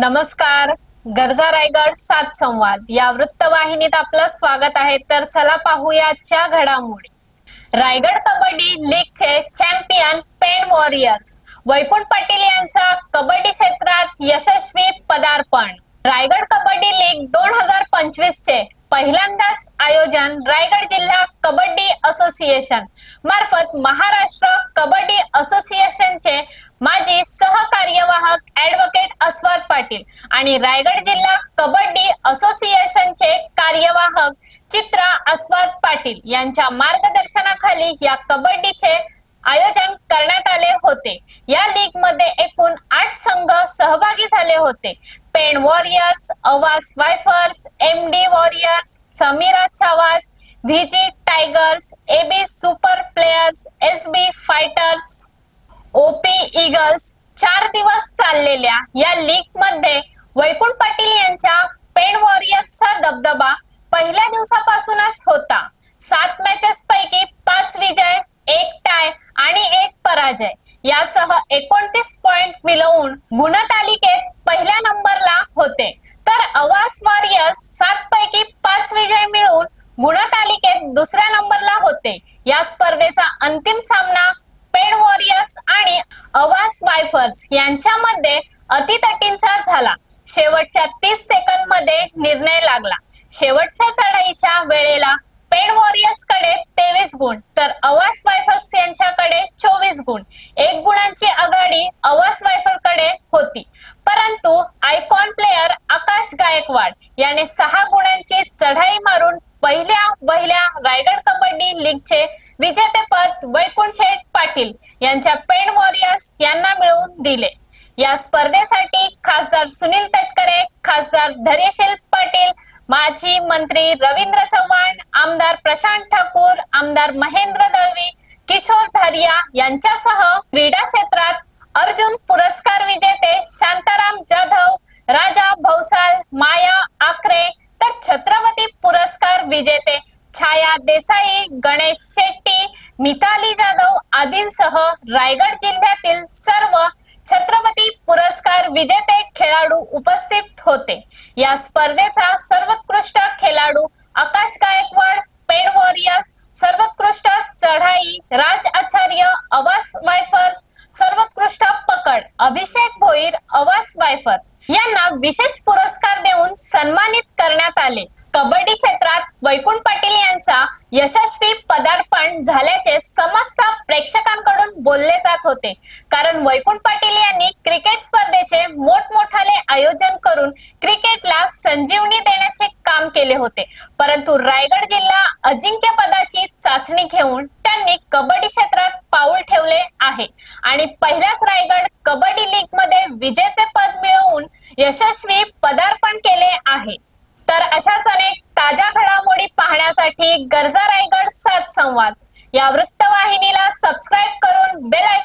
नमस्कार. गरजा रायगड सात संवाद. या वृत्तवाहिनीत आपलं स्वागत आहे. तर चला पाहूया आजच्या घडामोडी. रायगड कबड्डी लीगचे चॅम्पियन पेन वॉरियर्स वैकुंठ पाटील यांचा कबड्डी क्षेत्रात यशस्वी पदार्पण. रायगड कबड्डी लीग दोन हजार पंचवीस चे पहिल्यांदाच आयोजन रायगड जिल्हा कबड्डी असोसिएशन मार्फत महाराष्ट्र कबड्डी असोसिएशनचे माजी सहकार्यवाहक ऍडव्होकेट अस्वाद पाटील आणि रायगड जिल्हा कबड्डी असोसिएशनचे कार्यवाहक चित्रा अस्वाद पाटील यांच्या मार्गदर्शनाखाली या कबड्डीचे आयोजन करण्यात आले होते. या लीगमध्ये एकूण आठ संघ सहभागी झाले होते. पेन वॉरियर्स अवास वायफर्स एम डी वॉरियर्स समीरा छावास VG tigers AB super players S B fighters OP eagles चार दिवस चाललेल्या या लीगमध्ये वैकुंठ पाटील यांच्या पेन वॉरियर्सचा दबदबा पहिल्या दिवसापासूनच होता. सात मॅचेस पैकी पाच विजय एक टाय आणि एक पराजय. यासह एकोणतीस पॉइंट मिळवून गुणतालिकेत पहिल्या नंबरला होते तर अवास वॉरियर्स सात पैकी पाच विजय मिळवून गुणतालिकेत दुसऱ्या नंबरला होते. या स्पर्धेचा अंतिम सामना पेड वॉरियर्स आणि अवास वायफर्स यांच्यामध्ये अतितटींचा झाला. शेवटच्या तीस सेकंदमध्ये निर्णय लागला. शेवटच्या चढाईच्या वेळेला पेड वॉरियर्सकडे तेवीस गुण तर अवास वायफर्स यांच्याकडे चोवीस गुण. एक गुणांची आघाडी अवास वायफरकडे होती. परंतु आयकॉन प्लेयर आकाश गायकवाड याने सहा गुणांची चढाई मारून रायगड कबड्डी लीगचे विजेतेपद वैकुंठ शेठ पाटील यांच्या पेण वॉरियर्स यांना मिळवून दिले. या स्पर्धेसाठी खासदार सुनील तटकरे खासदार धैर्यशील पाटील माजी मंत्री रवींद्र चव्हाण आमदार प्रशांत ठाकूर आमदार महेंद्र दळवी किशोर धारिया यांच्यासह क्रीडा क्षेत्रात अर्जुन पुरस्कार विजेते शांताराम जाधव राजा भौसाल माया आखरे तर छत्रपती पुरस्कार विजेते छाया देसाई गणेश शेट्टी मिताली जाधव आदींसह रायगड जिल्ह्यातील सर्व छत्रपती पुरस्कार विजेते खेळाडू उपस्थित होते. या स्पर्धेचा सर्वोत्कृष्ट खेळाडू आकाश गायकवाड पेड वॉरियर्स सर्वोत्कृष्ट चढाई राज आचार्य अवास वायफर्स सर्वोत्कृष्ट पकड अभिषेक भोईर अवास वायफर्स यांना विशेष पुरस्कार देऊन सन्मानित करण्यात आले. कबड्डी क्षेत्रात वैकुंठ पाटील यांचा यशस्वी पदार्पण झाल्याचे समस्त प्रेक्षकांकडून बोलले जात होते. कारण वैकुंठ पाटील यांनी क्रिकेट स्पर्धेचे मोठमोठाले आयोजन करून क्रिकेटला संजीवनी देण्याचे काम केले होते. परंतु रायगड जिल्हा अजिंक्य पदाची चाचणी घेऊन त्यांनी कबड्डी क्षेत्रात पाऊल ठेवले आहे. आणि पहिल्याच रायगड कबड्डी लीगमध्ये विजेतेपद मिळवून यशस्वी पदार्पण केले आहे तर अशाच अनेक ताज्या घडामोडी पाहण्यासाठी गरजा रायगड सात संवाद. या वृत्तवाहिनीला सबस्क्राईब करून बेल